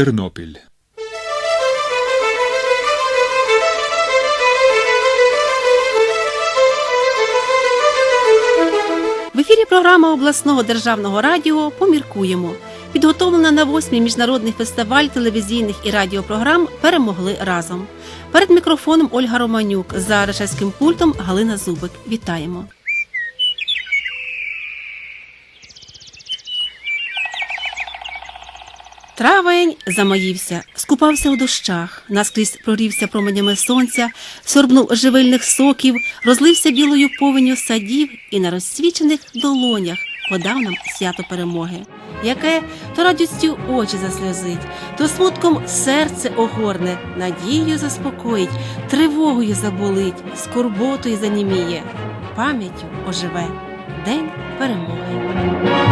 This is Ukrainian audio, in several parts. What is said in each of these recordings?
Тернопіль В ефірі програма обласного державного радіо Поміркуємо. Підготовлена на восьмий міжнародний фестиваль телевізійних і радіопрограм Перемогли разом. Перед мікрофоном Ольга Романюк за режисерським пультом Галина Зубик. Вітаємо. Травень замаївся, скупався у дощах, наскрізь прорівся променями сонця, сорбнув живильних соків, розлився білою повеню садів і на розсвічених долонях подав нам свято перемоги, яке то радістю очі засльозить, то смутком серце огорне, надією заспокоїть, тривогою заболить, скорботою заніміє, пам'яттю оживе День перемоги.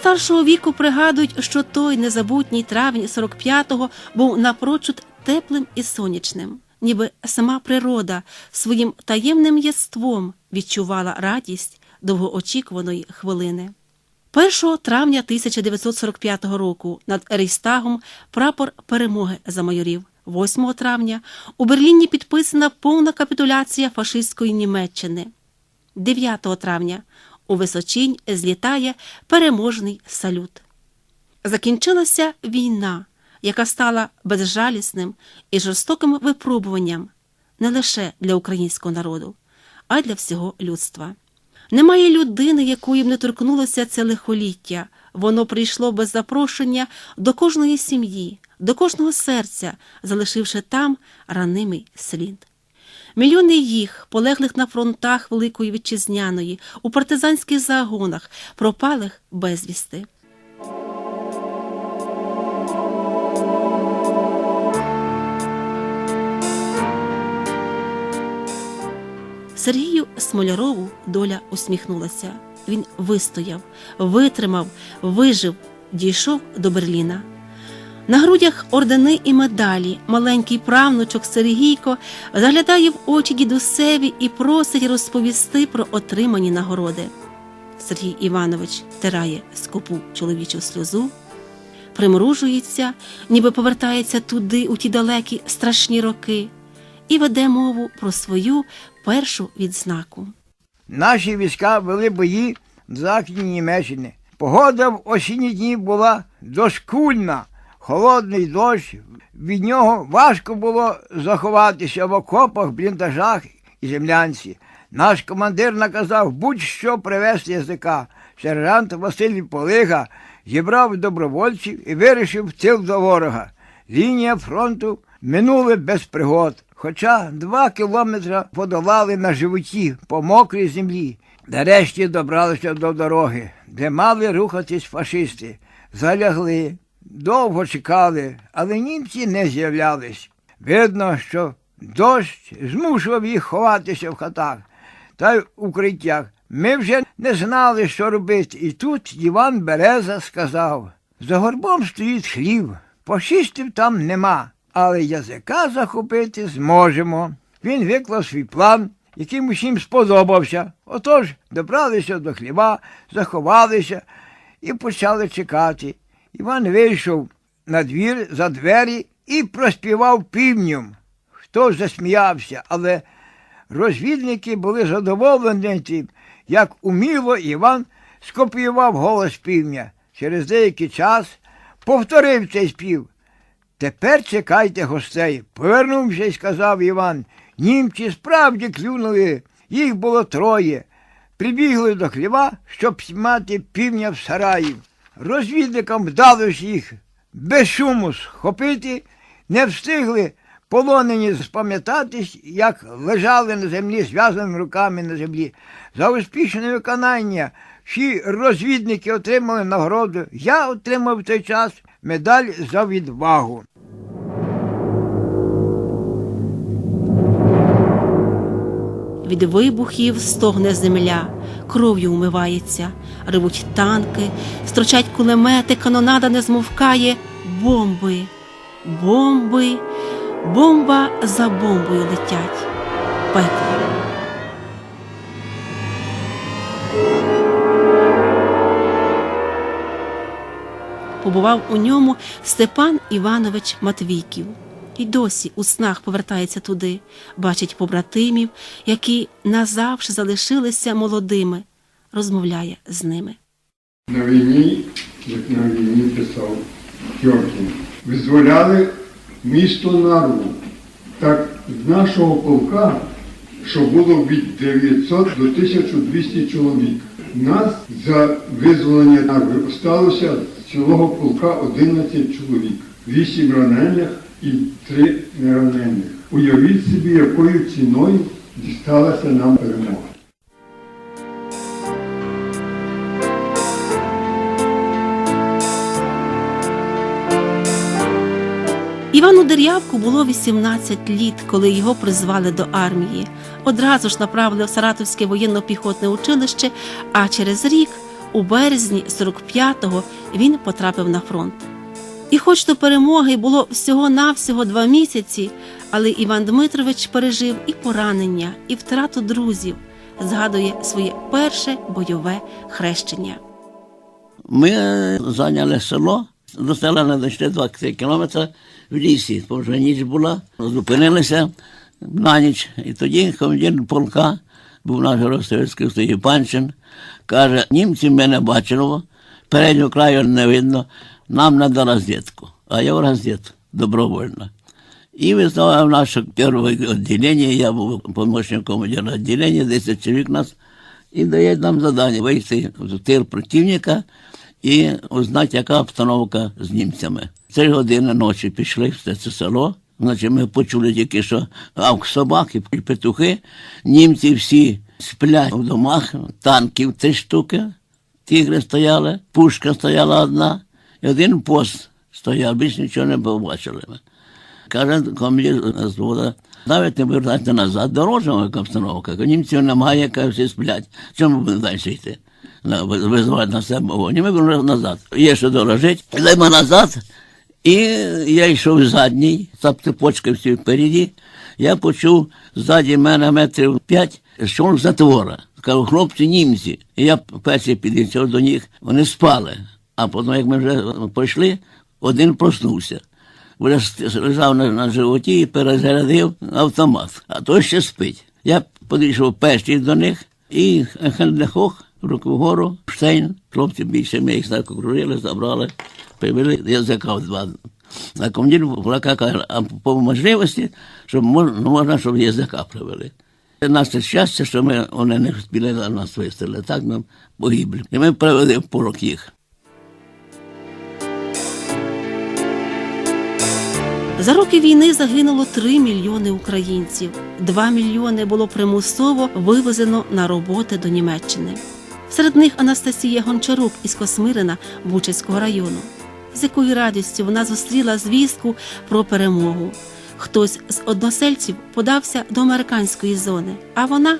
Старшого віку пригадують, що той незабутній травень 45-го був напрочуд теплим і сонячним, ніби сама природа своїм таємним єством відчувала радість довгоочікуваної хвилини. 1 травня 1945 року над Рейстагом прапор перемоги замайорів. 8 травня у Берліні підписана повна капітуляція фашистської Німеччини. 9 травня у Височинь злітає переможний салют. Закінчилася війна, яка стала безжалісним і жорстоким випробуванням не лише для українського народу, а й для всього людства. Немає людини, якої б не торкнулося це лихоліття. Воно прийшло без запрошення до кожної сім'ї, до кожного серця, залишивши там ранимий слід. Мільйони їх, полеглих на фронтах Великої Вітчизняної, у партизанських загонах, пропалих безвісти. Сергію Смолярову доля усміхнулася. Він вистояв, витримав, вижив, дійшов до Берліна. На грудях ордени і медалі маленький правнучок Сергійко заглядає в очі дідусеві і просить розповісти про отримані нагороди. Сергій Іванович тирає скупу чоловічу сльозу, примружується, ніби повертається туди, у ті далекі страшні роки, і веде мову про свою першу відзнаку. Наші війська вели бої в Західній Німеччині. Погода в осінні дні була дошкульна, холодний дощ. Від нього важко було заховатися в окопах, бліндажах і землянці. Наш командир наказав будь-що привезти язика. Сержант Василь Полига зібрав добровольців і вирішив в тил до ворога. Лінія фронту минули без пригод. Хоча два кілометри подолали на животі по мокрій землі. Нарешті добралися до дороги, де мали рухатись фашисти. Залягли, довго чекали, але німці не з'являлись. Видно, що дощ змушував їх ховатися в хатах та й укриттях. Ми вже не знали, що робити. І тут Іван Береза сказав за горбом стоїть хлів, фашистів там нема але язика захопити зможемо. Він виклав свій план, який усім сподобався. Отож добралися до хліба, заховалися і почали чекати. Іван вийшов на двір за двері і проспівав півнем. Хто засміявся, але розвідники були задоволені тим, як уміло Іван скопіював голос півня. Через деякий час повторив цей спів. Тепер чекайте гостей. Повернувся і сказав Іван. Німці справді клюнули, їх було троє. Прибігли до хліва, щоб смати півня в сараї. Розвідникам вдалося їх без шуму схопити, не встигли полонені спам'ятатись, як лежали на землі зв'язаними руками на землі. За успішне виконання всі розвідники отримали нагороду. Я отримав в той час медаль за відвагу. Від вибухів стогне земля, кров'ю умивається, ревуть танки, строчать кулемети, канонада не змовкає бомби, бомби, бомба за бомбою летять. Пекло. Побував у ньому Степан Іванович Матвійків. І досі у снах повертається туди, бачить побратимів, які назавжди залишилися молодими, розмовляє з ними. На війні, як на війні писав Тьомкін, визволяли місто Нарву. Так з нашого полка, що було від 900 до 1200 чоловік. Нас за визволення Нарви осталося з цілого полка 11 чоловік, 8 ранених і 3 неранених. Уявіть собі, якою ціною дісталася нам перемога. Івану Дер'явку було 18 літ, коли його призвали до армії. Одразу ж направили в Саратовське воєнно-піхотне училище, а через рік, у березні 45-го, він потрапив на фронт. І хоч до перемоги було всього-навсього два місяці, але Іван Дмитрович пережив і поранення, і втрату друзів, згадує своє перше бойове хрещення. Ми зайняли село, до села не дійшли 20 кілометри в лісі, бо вже ніч була, зупинилися на ніч. І тоді командир полка, був наш Ростовецький стоїть Панчин, каже, німці мене бачили, переднього краю не видно, нам треба розвідку. А я в розвідку, добровольно. І визнав наше перше відділення, я був помощником командира відділення, 10 чоловік нас, і дає нам завдання вийти в тил противника і узнати, яка обстановка з німцями. Три години ночі пішли в це село. Значить, ми почули тільки, що авк собаки петухи, німці всі сплять в домах, танків три штуки, тігри стояли, пушка стояла одна, і один пост стояв, більше нічого не побачили. Каже командир звода, навіть не вертайте назад, дорожна яка обстановка, німців немає, каже, всі сплять. Чому ми будемо далі йти? Визивати на себе вогонь. Ми будемо назад. Є що дорожить. Йдемо назад. І я йшов задній, за цепочкою всі впереді. Я почув ззаді мене метрів п'ять, що затвора. Кажу, хлопці німці. І я перший підійшов до них, вони спали. А потім, як ми вже пішли, один проснувся. Вже лежав на, на животі і перезарядив автомат, а той ще спить. Я підійшов перший до них і хендехох, руку вгору, штейн, хлопці більше ми їх так окружили, забрали, привели язика в два. А командир полка каже, а по можливості, щоб можна, ну, можна, щоб язика привели. Наше щастя, що ми вони не встигли на нас вистріли, так нам погибли. І ми привели в порок їх. За роки війни загинуло 3 мільйони українців. 2 мільйони було примусово вивезено на роботи до Німеччини. Серед них Анастасія Гончарук із Космирина Бучицького району. З якою радістю вона зустріла звістку про перемогу. Хтось з односельців подався до американської зони, а вона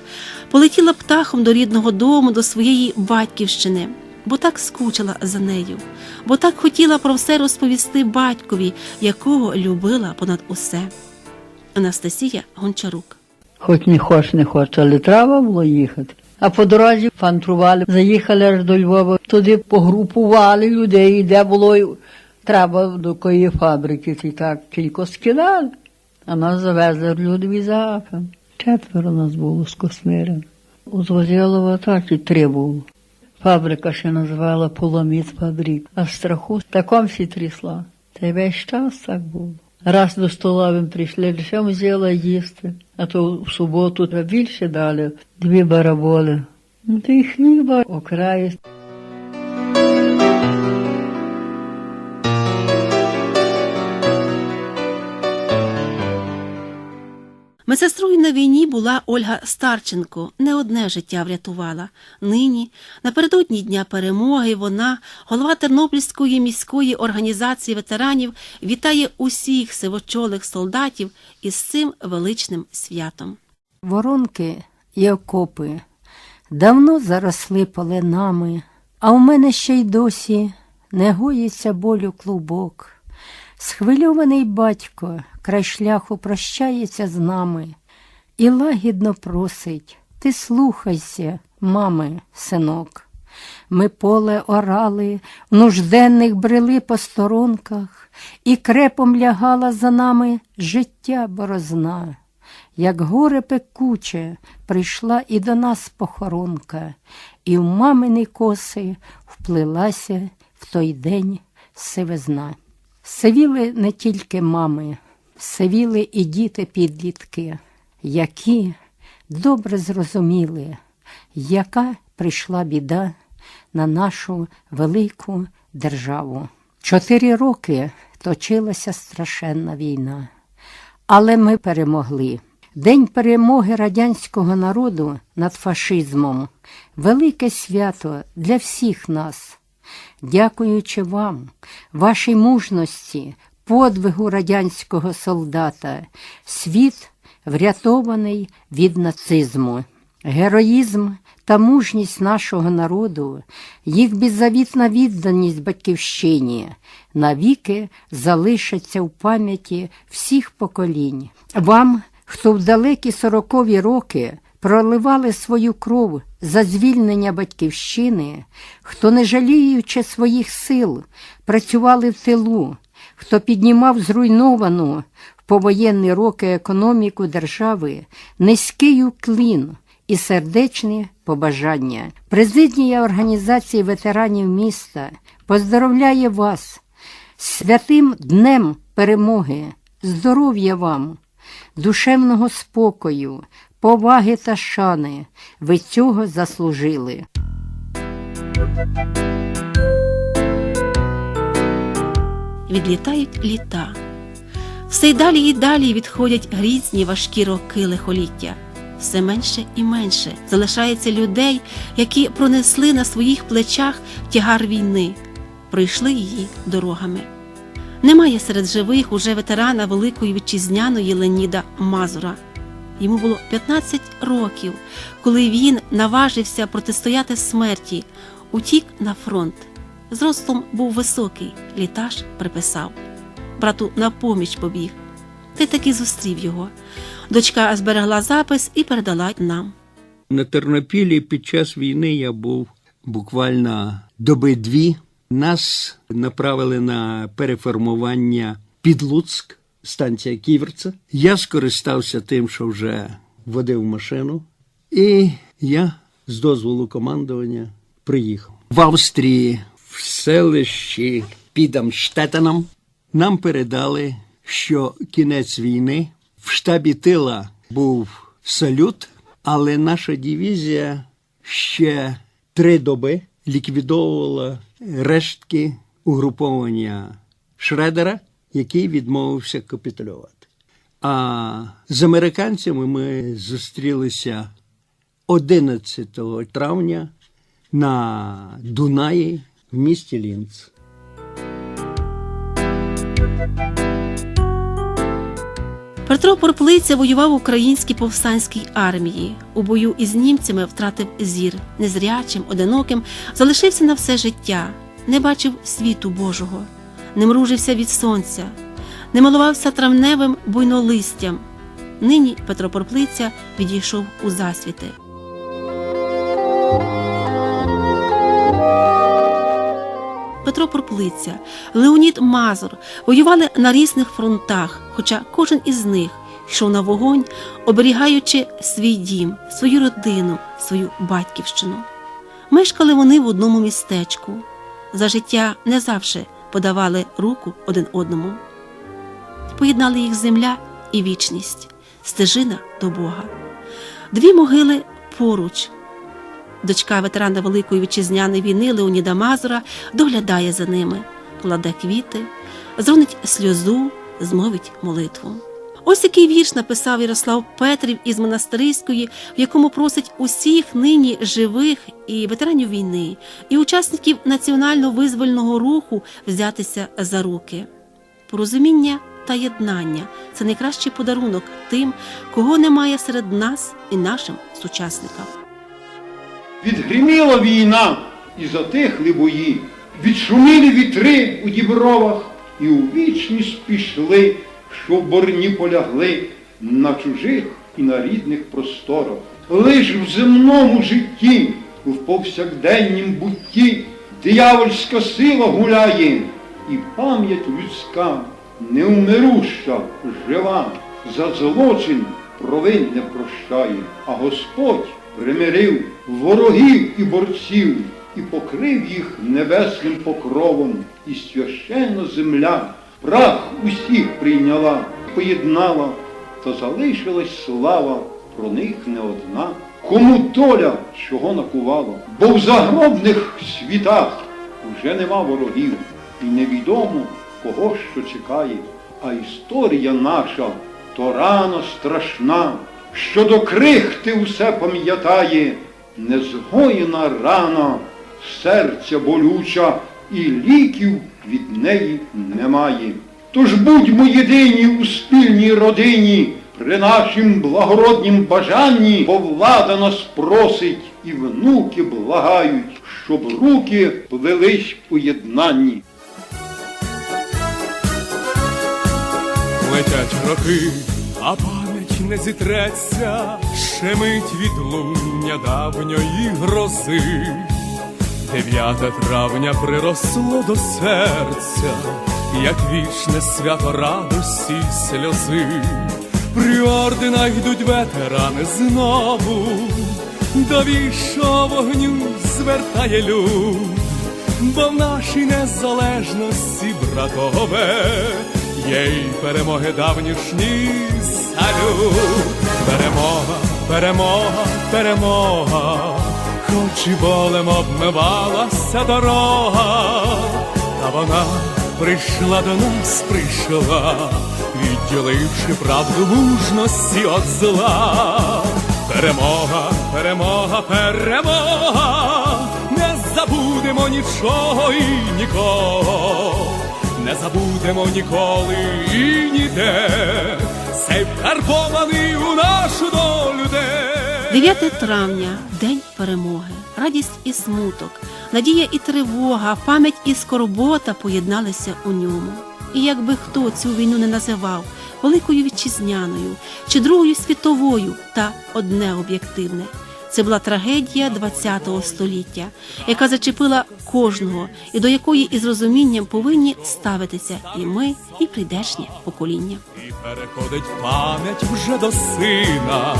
полетіла птахом до рідного дому, до своєї батьківщини, бо так скучила за нею, бо так хотіла про все розповісти батькові, якого любила понад усе. Анастасія Гончарук. Хоч не хоч, не хоч, але треба було їхати. А по дорозі фантрували, заїхали аж до Львова, туди погрупували людей, де було треба до якої фабрики, і так кілько скидали. А нас завезли людові запи. Четверо нас було з Космирин. У Звозілова так і три було. Фабрика ще називала Поломіт фабрик, а в страху таком всі трісла. Та й весь час так було. Раз до стола ми прийшли, лише взяла їсти, а то в суботу та більше дали, дві бараболи. Ну, то й хліба окраї. Медсестрою на війні була Ольга Старченко. Не одне життя врятувала. Нині, напередодні Дня перемоги, вона, голова Тернопільської міської організації ветеранів, вітає усіх сивочолих солдатів із цим величним святом. Воронки і окопи давно заросли полинами, а у мене ще й досі не гоїться болю клубок. Схвильований батько край шляху прощається з нами і лагідно просить ти слухайся, мами, синок. Ми поле орали, в нужденних брели по сторонках, і крепом лягала за нами життя борозна. Як горе пекуче, прийшла і до нас похоронка, і в мамини коси вплилася в той день сивизна. Сивіли не тільки мами, сивіли і діти підлітки, які добре зрозуміли, яка прийшла біда на нашу велику державу. Чотири роки точилася страшенна війна, але ми перемогли. День перемоги радянського народу над фашизмом велике свято для всіх нас. Дякуючи вам, вашій мужності, подвигу радянського солдата, світ врятований від нацизму. Героїзм та мужність нашого народу, їх беззавітна відданість батьківщині навіки залишаться в пам'яті всіх поколінь. Вам, хто в далекі сорокові роки проливали свою кров за звільнення батьківщини, хто, не жаліючи своїх сил, працювали в тилу, хто піднімав зруйновану в повоєнні роки економіку держави, низький уклін і сердечні побажання. Президія Організації ветеранів міста поздоровляє вас святим днем перемоги, здоров'я вам, душевного спокою, поваги та шани. Ви цього заслужили. Відлітають літа. Все й далі і далі відходять грізні важкі роки лихоліття. Все менше і менше залишається людей, які пронесли на своїх плечах тягар війни, пройшли її дорогами. Немає серед живих уже ветерана Великої вітчизняної Леніда Мазура. Йому було 15 років, коли він наважився протистояти смерті, утік на фронт. Зростом був високий, літаж приписав. Брату на поміч побіг. Ти таки зустрів його. Дочка зберегла запис і передала нам. На Тернопілі під час війни я був буквально доби дві. Нас направили на переформування під Луцьк, станція Ківерца. Я скористався тим, що вже водив машину, і я з дозволу командування приїхав. В Австрії, в селищі під Амштетеном, нам передали, що кінець війни в штабі тила був салют, але наша дивізія ще три доби ліквідовувала рештки угруповання Шредера, який відмовився капітулювати. А з американцями ми зустрілися 11 травня на Дунаї в місті Лінц. Петро Порплиця воював в українській повстанській армії. У бою із німцями втратив зір, незрячим, одиноким, залишився на все життя, не бачив світу Божого, не мружився від сонця, не милувався травневим буйнолистям. Нині Петро Порплиця відійшов у засвіти. Петро Порплиця, Леонід Мазур воювали на різних фронтах, хоча кожен із них йшов на вогонь, оберігаючи свій дім, свою родину, свою батьківщину. Мешкали вони в одному містечку. За життя не завжди подавали руку один одному. Поєднали їх земля і вічність, стежина до Бога. Дві могили поруч. Дочка ветерана Великої вітчизняної війни Леоніда Мазура доглядає за ними, кладе квіти, зронить сльозу, змовить молитву. Ось який вірш написав Ярослав Петрів із монастириської, в якому просить усіх нині живих і ветеранів війни, і учасників національно-визвольного руху взятися за руки. Порозуміння та єднання це найкращий подарунок тим, кого немає серед нас і нашим сучасникам. Відгриміла війна і затихли бої, відшуміли вітри у дібровах, і у вічність пішли, що борні полягли на чужих і на рідних просторах. Лиш в земному житті в повсякденнім бутті диявольська сила гуляє, і пам'ять людська невмируща, жива, за злочин провин не прощає, а Господь примирив ворогів і борців і покрив їх небесним покровом, і священна земля прах усіх прийняла, поєднала, та залишилась слава про них не одна. Кому доля чого накувала, бо в загробних світах вже нема ворогів, і невідомо кого що чекає, а історія наша то рана страшна, що до крихти усе пам'ятає, незгоєна рана, серця болюча, і ліків від неї немає. Тож будьмо єдині у спільній родині, при нашім благороднім бажанні, бо влада нас просить, і внуки благають, щоб руки плелись у єднанні. Летять роки, а пам'ять не зітреться, щемить відлуння давньої грози. Дев'яте травня приросло до серця, як вічне свято радості сльози. При орденах йдуть ветерани знову, до вічого вогню звертає люд, бо в нашій незалежності, братове, є перемоги давнішні салют. Перемога, перемога, перемога, хоч і болем обмивалася дорога, та вона прийшла до нас, прийшла, відділивши правду мужності від зла. Перемога, перемога, перемога, не забудемо нічого і нікого, не забудемо ніколи і ніде, цей карбований у нашу долю день. 9 травня день перемоги, радість і смуток, надія і тривога, пам'ять і скорбота поєдналися у ньому. І якби хто цю війну не називав Великою Вітчизняною чи Другою світовою, та одне об'єктивне. Це була трагедія ХХ століття, яка зачепила кожного і до якої із розумінням повинні ставитися і ми, і прийдешнє покоління. І переходить пам'ять вже до сина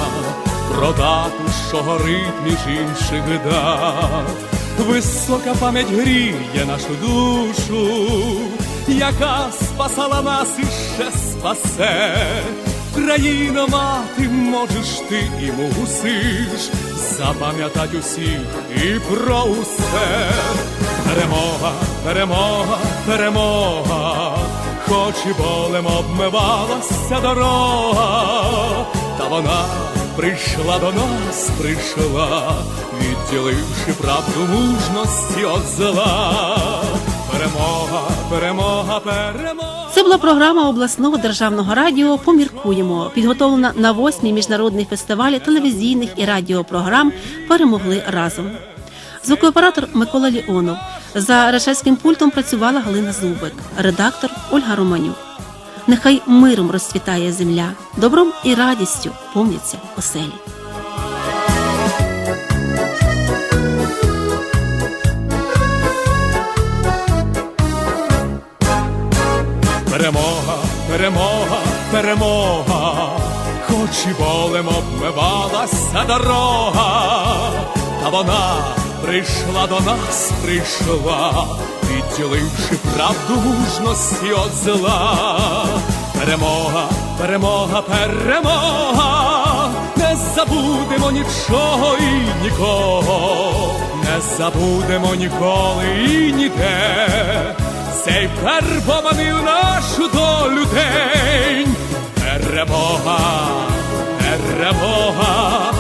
про дату, що горить між інших дат. Висока пам'ять гріє нашу душу, яка спасала нас і ще спасе. Країно мати, можеш ти і мусиш запам'ятать усіх і про усе. Перемога, перемога, перемога, хоч і болем обмивалася дорога, та вона прийшла до нас, прийшла, відділивши правду мужності від зла. Перемога, перемога, перемога. Це була програма обласного державного радіо Поміркуємо, підготовлена на восьмій міжнародний фестивалі телевізійних і радіопрограм Перемогли разом. Звукооператор Микола Ліонов. За режисерським пультом працювала Галина Зубик, редактор Ольга Романюк. Нехай миром розцвітає земля, добром і радістю повняться оселі. Перемога, перемога, перемога, хоч і болем обмивалася дорога, та вона прийшла до нас, прийшла, відділивши правду мужності від зла. Перемога, перемога, перемога, не забудемо нічого і нікого, не забудемо ніколи і ніде. Цей карбований в нашу долю день. Перемога, перемога,